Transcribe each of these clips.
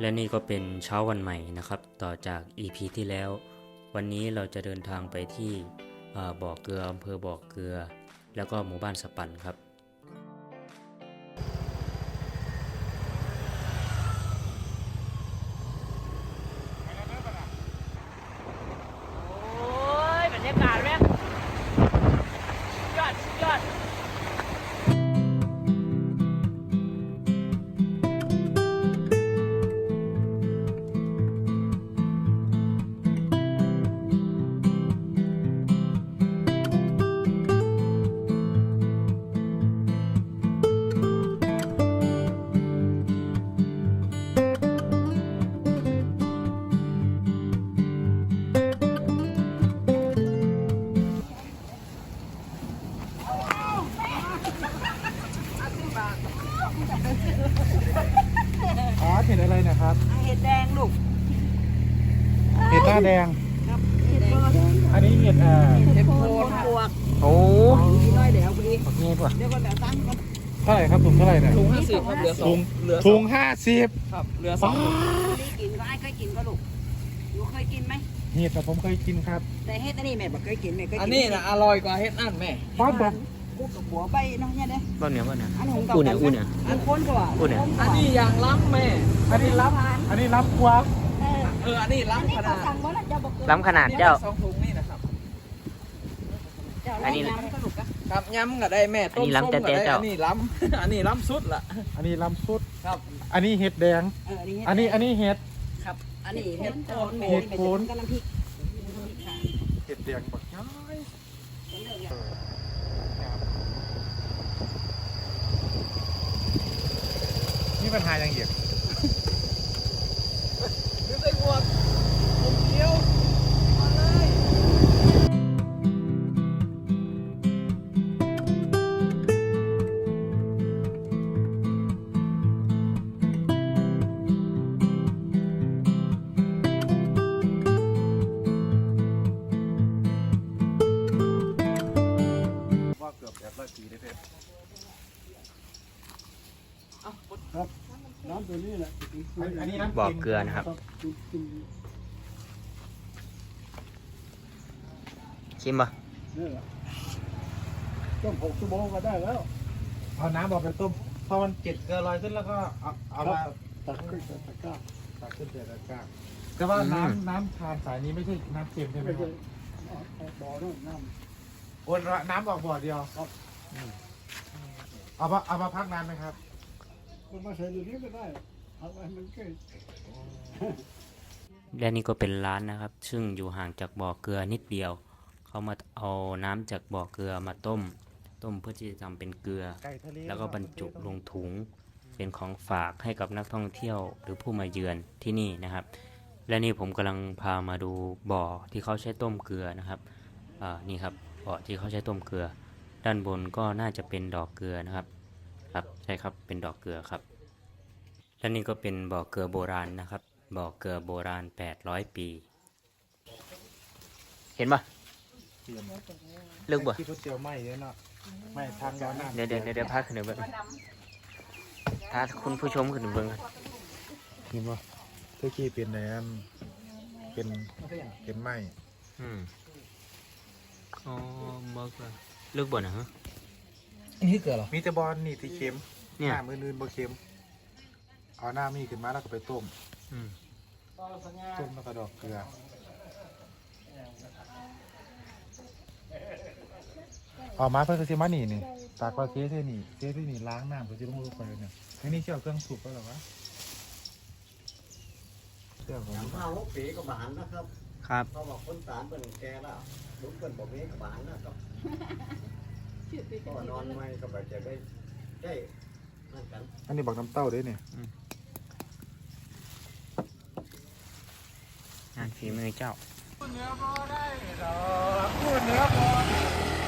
และนี่ก็เป็นเช้าวันใหม่นะครับ ต่อจาก EP ที่แล้ว วันนี้เราจะเดินทางไปที่เอ่อบ่อเกลืออำเภอบ่อเกลือ แล้วก็หมู่บ้านสปันครับ ห็ดอะไรนะครับ เห็ดแดงลูกเห็ดหน้าแดงอันนี้เห็ดอ่าเห็ดโคนปวกโอ้กินน้อยเดี๋ยวพอดีเงียบว่ะเดี๋ยวก่อนแบบตั้งก่อนเท่าไหร่ครับถุงเท่าไหร่เนี่ยถุงห้าสิบครับเหลือสอถุงงเหลือสถุองงห้าสิบครับเหลือสองถุงนี่กินก็ไอ้เคยกินก็ลูกหนูเคยกินไหมเห็ดแต่ผมเคยกินครับแต่เห็ดอันนี้แม่บอกเคยกินแม่เคยกินอันนี้นะอร่อยกว่าเฮ็ดอันแม่ป้าบอก กูกับหัวไปเนาะเนี่ยเด้บ้านเนี้ยบ้านเนี้ยอันหงอู้เนี่ยอู้เนี่ยอันคนกว่าอู้เนี่ยอันนี้อย่างล้ำแม่ อันนี้รับอันนี้รับกวาเอออันนี้ล้ำขนาดล้ำขนาดเจ้าสองถุงนี่นะครับอันนี้น้ำก็ลูกครับย้ำก็ได้แม่ต้มอันนี้ล้ำส้มก็ได้แต่เจ้าอันนี้ล้ำอันนี้ล้ำสุดละอันนี้ล้ำสุดครับ อันนี้เห็ดแดงเอออันนี้อันนี้เห็ดครับ อันนี้เห็ดโคนเห็ดโคนกับน้ำพริกเห็ดแดงบักย้อยมี ปัญหาอย่างเดียว น้ำตัวนี้แหละอันนี้น้ำบ่อเกลือนะครับ ชิมป่ะนี่แหละต้มหกชั่วโมงก็ได้แล้ว เอาน้ำบอกไปต้มพอมันเกล็ดเกลือลอยขึ้นแล้วก็เอาเอามาตักขึ้นตะกร้าตักขึ้นเดือดแล้วก้างแต่ว่าน้ำน้ำทานสายนี้ไม่ใช่น้ำเค็มใช่ไหมไม่ครัใช่บเอาเอาบ่อนั่นน้โอนน้ำออกบ่อเดียวอืมเอามาเอามาพักนานไหมครับำคนมาใส่ตัวนี้ก็ได้เอาไว้มันเกิดและนี่ก็เป็นร้านนะครับ ซึ่งอยู่ห่างจากบ่อเกลือนิดเดียว เขามาเอาน้ำจากบ่อเกลือมาต้ม ต้มเพื่อที่จะทำเป็นเกลือ ไก่ทะเลแล้วก็บรรจุลงถุง เป็นของฝากให้กับนักท่องเที่ยวหรือผู้มาเยือนที่นี่นะครับ และนี่ผมกำลังพามาดูบ่อที่เขาใช้ต้มเกลือนะครับอ่านี่ครับบ่อที่เขาใช้ต้มเกลือ ด้านบนก็น่าจะเป็นดอกเกลือนะครับ ครับใช่ครับเป็นดอกเกลือครับ และนี่ก็เป็นบ่อเกลือโบราณนะครับ บ่อเกลือโบราณ 800 ปี เห็นปะลึกบ่คิดว่าเจียวไหม้เนี่ยเนาะไหม้ทางยาวน้ำเดี๋ยวเดี๋ยวเดี๋ยวเดี๋ยวพาขึ้นไปเบิ่งพาคุณผู้ชมขึ้นไปเบิ่งกันนี่บ่เพื่อกี้เป็นแหนมเป็นเป็นไหม้อืมอ๋อเบิกเลยลึกบ่นะฮะ อันนี้เกลือเหรอมีแต่บอลนี่ที่เค็มเนี่ยหน้ามือนื่นบ่เค็มเอาหน้ามีขึ้นมาแล้วก็ไปต้มอืมต้มแล้วก็ดอกเกลือออกมาเพื่อจะมานี่นี่ตากว่าเทสนี่เทสนี่ล้างน้ำเพื่อจะลงลงไปเนี่ยทีนี้เชี่ยวเครื่องสูบก็หรอวะเชี่ยวของ ข้าวหกปีกับบานนะครับครับเพราะว่าคนสารเป็นแก่แล้วลุกเป็นบ่มีกับบานนะครับ ก็นอนไม่ก็ไปจะได้ได้นั่นกันอันนี้บอกน้ำเต้าด้วยเนี่ยงานฝีมือเจ้าวงเวียน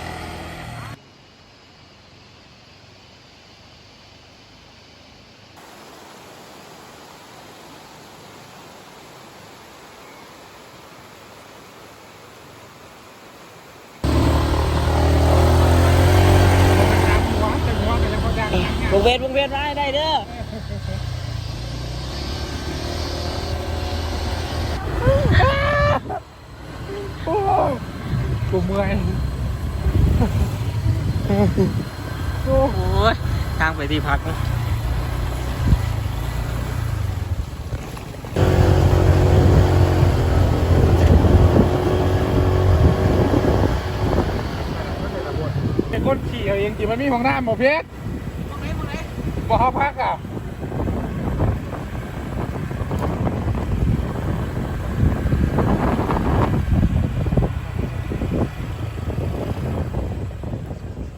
เวทวงเวทได้ได้เด้อโอ้กูเมื่อยโอ้โหทางไปที่พักเป็นะคนขี่เอาเองจีมันมีของหน้าหมอเพชร บ่เขาพักอะ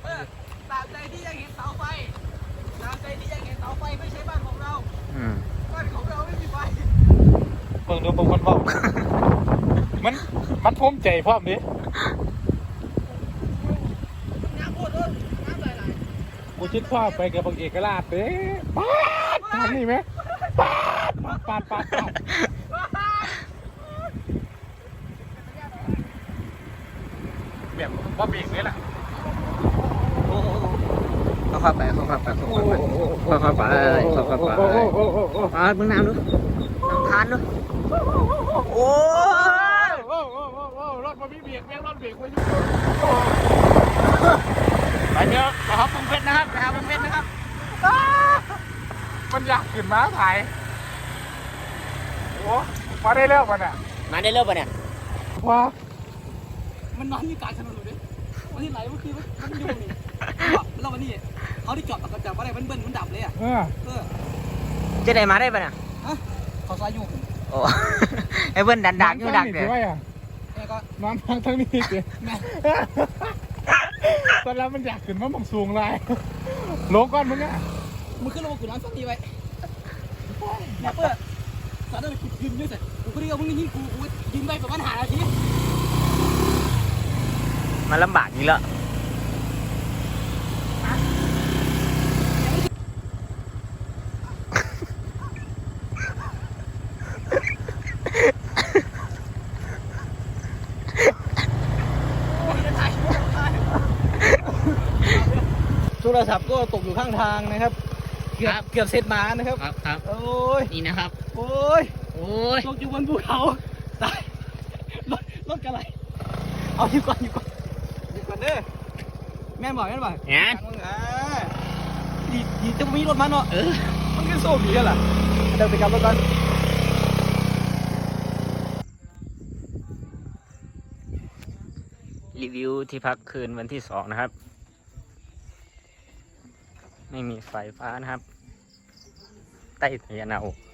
เออตามใจที่ยังเห็นเสาไฟตามใจที่ยังเห็นเสาไฟไม่ใช่บ้านของเรา อืมบ้านของเราไม่มีไฟ เบิ่งดูเบิ่งคนเฝ้า มันมันทุ่มใจพร้อมดิ น้ำพูดด้วยน้ำไหลไหล กูคิดว่าไปกับบังเอกราชเด้ปาดทำนี่ไหมปาดปาดปาดปาดปาดแบบว่าเบรกเลยล่ะเขาเข้าไปเขาเข้าไปเขาเข้าไปเขาเข้าไปเขาเข้าไปอ่ามึงน้ำดูน้ำทานดูโอ้ยโอ้โอ้โอ้โอ้รถมันมีเบรกแม่งรถเบรกไว้อยู่ ไปเดี๋ยวไปหาปุงเพชรนะครับไปหาปุงเพชรนะครับ มัน อยากขึ้นม้าถ่ายโอ้มาได้แล้วมันอะมาได้เร็วปะเนี่ยว้ามันนอนอยู่กลางถนนเลยวันที่ไหลเมื่อคืนมันอยู่นี่แล้ววันนี้เขาที่จอดปกติว่าอะไรมันเบิ้ลมันดับเลยอะเออเออจะได้มาได้ปะเนี่ยเขาซอยอยู่โอ้ ไอ้เบิ้ลดันดักอยู่ดักเลเดี๋ยยวว่าอะแล้วก็นอนทางทั้งนี้สิตอนแล้วมันอยากขึ้นมาบังสูงเลยลงก่อนมึงอะมึงขึ้นลงมากูร้านฟังดีไว้เนี่ยเพื่อสารได้กูยืนด้ว ยสิกูก็เรียกมึงนี่กูกูยืนไปประมาณหานาทีมันลำบากอยู่ล้วโทรศัพท์ก็ตกอยู่ข้างทางนะครับ เกือบเกือบเสร็จมานะครับ ครับครับโอ้ย นี่นะครับ โอ้ย โอ้ยตกอยู่บนภูเขาตายรถรถกันอะไรเอาอยู่ก่อนอยู่ก่อนอยู่ก่อนเด้อแม่นบอกแม่นบอกงานอ่าดีดีจะมีรถมาเนาะ เออ มันก็โซ่ดีกันล่ะเดี๋ยวไปกลับรถก่อนรีวิวที่พักคืนวันที่สองนะครับ ไม่มีไฟฟ้านะครับ ใต้ทะเนาไป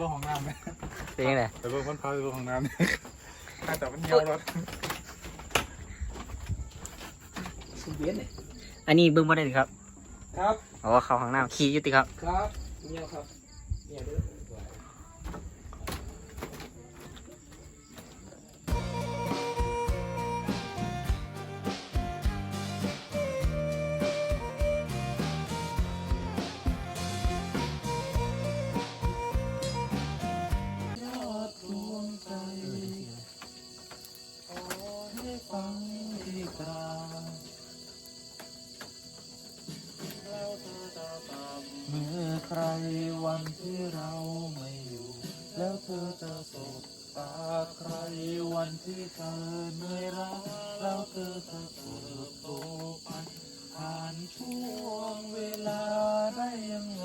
เบิ่งของน้ำไหมเป็นยังไงไปเบิ่งคนพาไปเบิ่งของน้ำแต่มันเหี่ยวรถสุดเบียนเลยอันนี้เบิ้งบ่ได้ดิครับ ครับอ๋อเขาข้างหน้าขี่อยุติครับ ครับเนี่ยครับ วันที่เธอเหนื่อยล้าแล้วเธอจะเติบโตไปผ่านช่วงเวลาได้ยังไง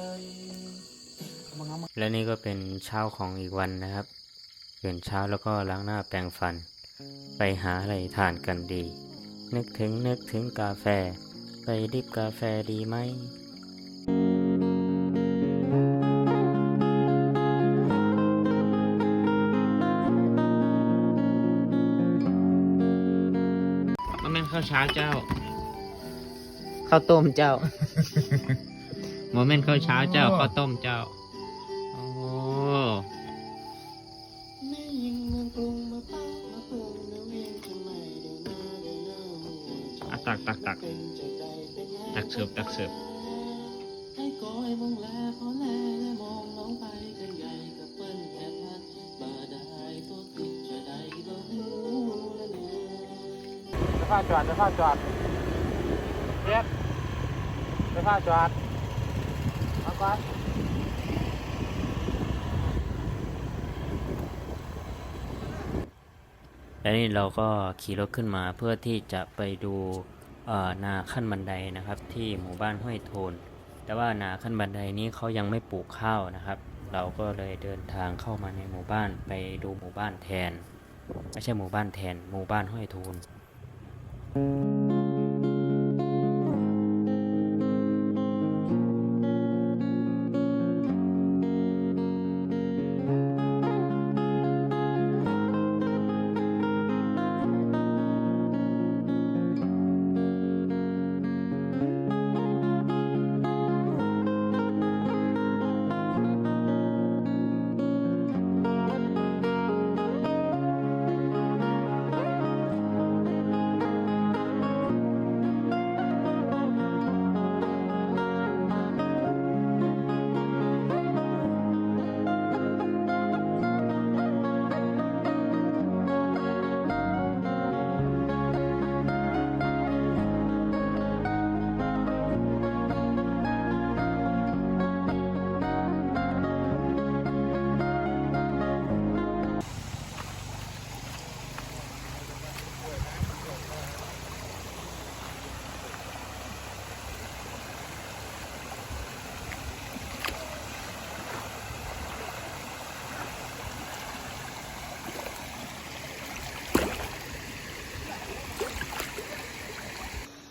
และนี่ก็เป็นเช้าของอีกวันนะครับตื่นเช้าแล้วก็ล้างหน้าแปรงฟัน ไปหาอะไรทานกันดี นึกถึงนึกถึงกาแฟ ไปดิบกาแฟดีไหม ข้าวเช้าเจ้า ข้าวต้มเจ้าโมเมนต์ข้าวเช้าเจ้าข้าวต้มเจ้า อจะพาจอดจะพาจอดเรียกจะพาจอดมาก่อนและนี่เราก็ขี่รถขึ้นมาเพื่อที่จะไปดูนาขั้นบันไดนะครับ ที่หมู่บ้านห้วยโทน แต่ว่านาขั้นบันไดนี้เขายังไม่ปลูกข้าวนะครับ เราก็เลยเดินทางเข้ามาในหมู่บ้านไปดูหมู่บ้านแทน ไม่ใช่หมู่บ้านแทน หมู่บ้านห้วยโทน you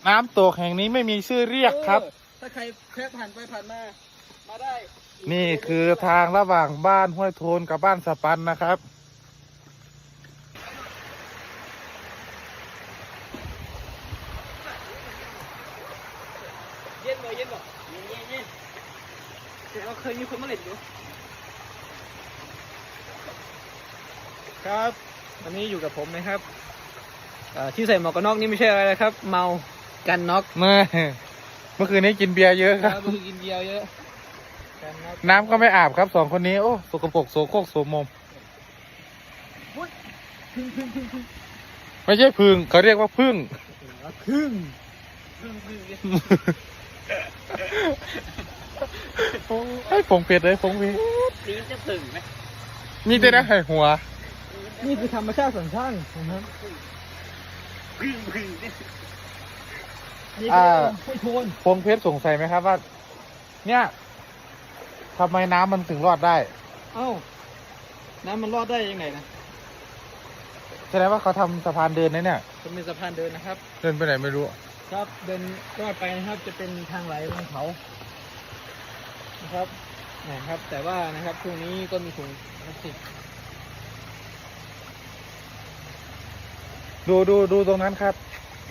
น้ำตกแห่งนี้ไม่มีชื่อเรียกครับ เออถ้าใครแค่ผ่านไปผ่านมา มาได้นี่คือทางระหว่างบ้านห้วยโทนกับบ้านสปันนะครับ เย็นบ่เย็นบ่เย็นเย็นเย็นแต่ว่าเคยมีคนมาเล่นอยู่ครับ วันนี้อยู่กับผมนะครับเอ่อที่ใส่หมวกกันน็อกนี่ไม่ใช่อะไรนะครับ เมา กันน็อกเมื่อเมื่อคืนนี้กินเบียร์เยอะคครัรับบกินเบียร์เยอะกันน็อกน้ำก็ไม่อาบครับสองคนนี้โอ้สกปรกโสโครกโสมมไม่ใช่พึ่งเขาเรียกว่าพึ่งครึ่งครึ่งครึ่งเนี่ยให้ผงเผ็ดเลยผงเผ็ดตีจะถึงไหมมีแต่นะให้หัว นี่คือธรรมชาติสัญชาตินะครับ อ่าไม่โทนพงเพชรสงสัยไหมครับว่า เนี่ยทำไมน้ำมันถึงรอดได้ เอ้า น้ำมันรอดได้ยังไงนะแสดงว่าเขาทำสะพานเดินนะเนี่ย จะเป็นสะพานเดินนะครับ เดินไปไหนไม่รู้ ครับเดินรอดไปนะครับจะเป็นทางไหลลงเขานะครับนะครับ แต่ว่านะครับช่วงนี้ก็มีถุงพลาสติกดูดูดูตรงนั้นครับ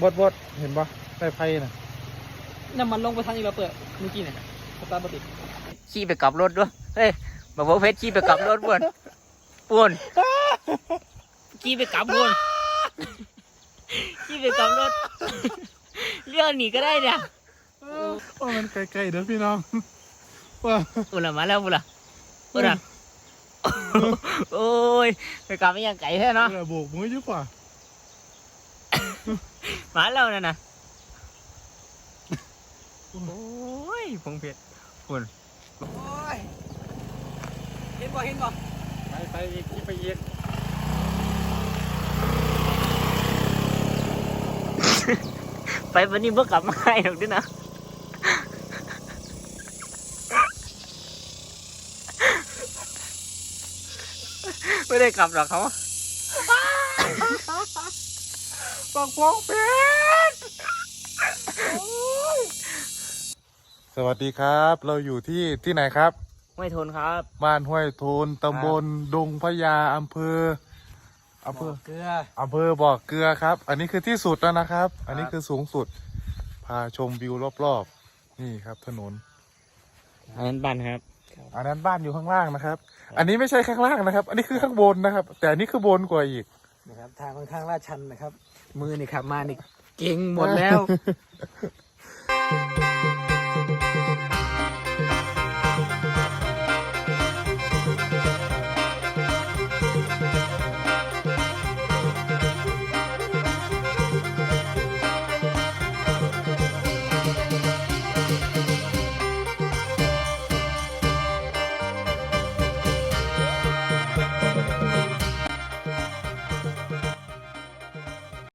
บดบดเห็นปะ ไฟไฟน่ะน้ำมันลงไปทางนี้เราเปิดเมื่อกี้เนี่ยสตาร์บัติกขี่ไปกลับรถด้วยเฮ้ยบอกว่าเพชรขี่ไปกลับรถป่วนป่วนขี่ไปกลับป่วนขี่ไปกลับรถเรื่องหนีก็ได้เนี่ยโอ้มันไกลๆเด้อพี่น้องว่าอุละมาแล้วอุละอุละโอ้ยไปกลับไม่ยังไก่แท้เนาะโบกมือเยอะกว่า มาแล้วนะนะ โอ้ยพงเพชรป่วนโอ้ยเห็นบ่เห็นบ่ไปไปอีกไปอีกไปวันนี้เพิ่กลับมาให้หรอกด้วยนะไม่ได้กลับหรอกเขาบอกพงเพชร สวัสดีครับ เราอยู่ที่ที่ไหนครับไม่ทนครับ บ้านห้วยโทนตำบลดงพญาอำเภออำเภอเกลืออำเภอบ่อเกลือครับ อันนี้คือที่สุดแล้วนะครับ อันนี้คือสูงสุด พาชมวิวรอบๆ นี่ครับถนน อันนั้นบ้านครับ อันนั้นบ้านอยู่ข้างล่างนะครับ อันนี้ไม่ใช่ข้างล่างนะครับ อันนี้คือข้างบนนะครับ แต่อันนี้คือบนกว่าอีกนะครับ ทางค่อนข้างลาดชันนะครับ มือนี่ขับมานี่เก่งหมดแล้วเเ